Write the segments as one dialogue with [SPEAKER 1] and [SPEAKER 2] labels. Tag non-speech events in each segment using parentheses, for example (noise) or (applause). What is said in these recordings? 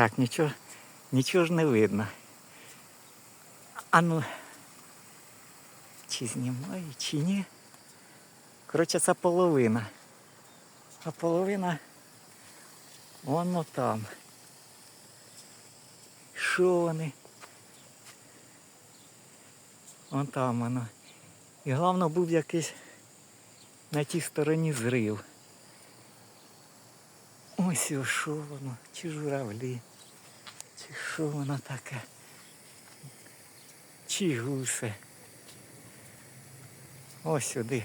[SPEAKER 1] Так, нічого, нічого ж не видно. А ну, чи знімаю, чи ні? Коротше, це половина. А половина воно там. Що вони? Вон там воно. І головне був якийсь на тій стороні зрив. Ось що воно, чи журавлі, що воно таке, чи гуси. Ось сюди.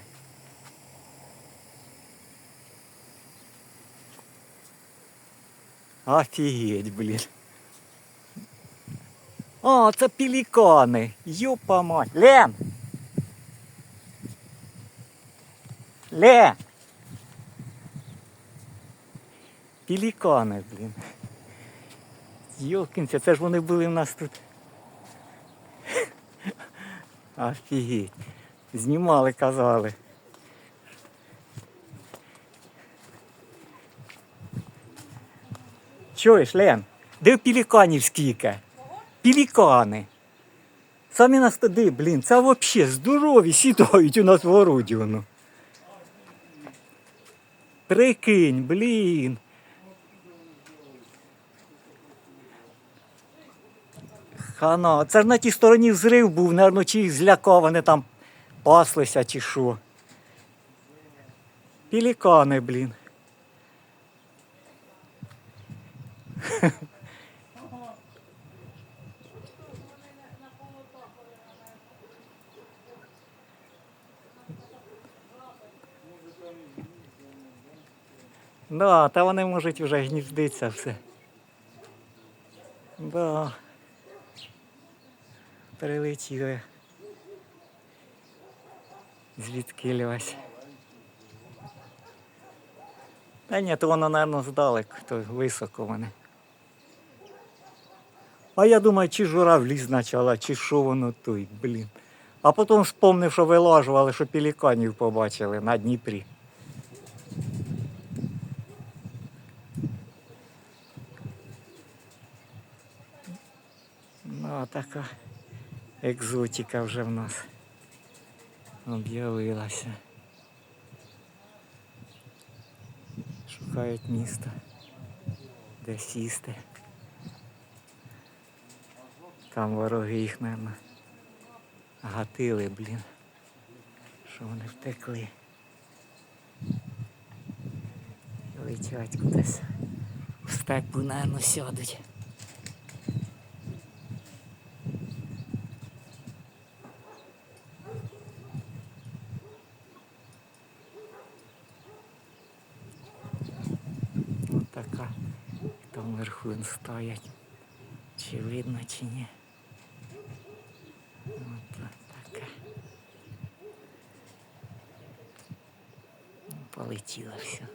[SPEAKER 1] Офігеть, блін. О, це пелікани. Юпа мать. Лен! Лен! Пелікани, блін. Йолкінця, це ж вони були в нас тут. Офігеть. Знімали, казали. Чуєш, Лен? Де пеліканів скільки? Пелікани. Самі нас туди, блін, це взагалі здорові сідають у нас в воно. Прикинь, блін. Хана, це ж на тій стороні взрив був, напевно, чи вони там паслися чи що. Пелікани, блін. (laughs) Да, та вони можуть вже гніздитися все. Да. Прилетіли. Звідки ось. Та ні, то воно, мабуть, здалек, то високо вони. А я думаю, чи журавлі спочатку, чи що воно той, блін. А потім вспомнив, що вилажували, що пеліканів побачили на Дніпрі. Ну, така екзотика вже в нас об'явилася. Шукають місто, де сісти. Там вороги їх, мабуть, гатили, блін. Що вони втекли. Летять кудись. В степу, мабуть, сядуть. Ось така. Там вверху він стоять. Чи видно, чи ні. От таке. Полетіло все.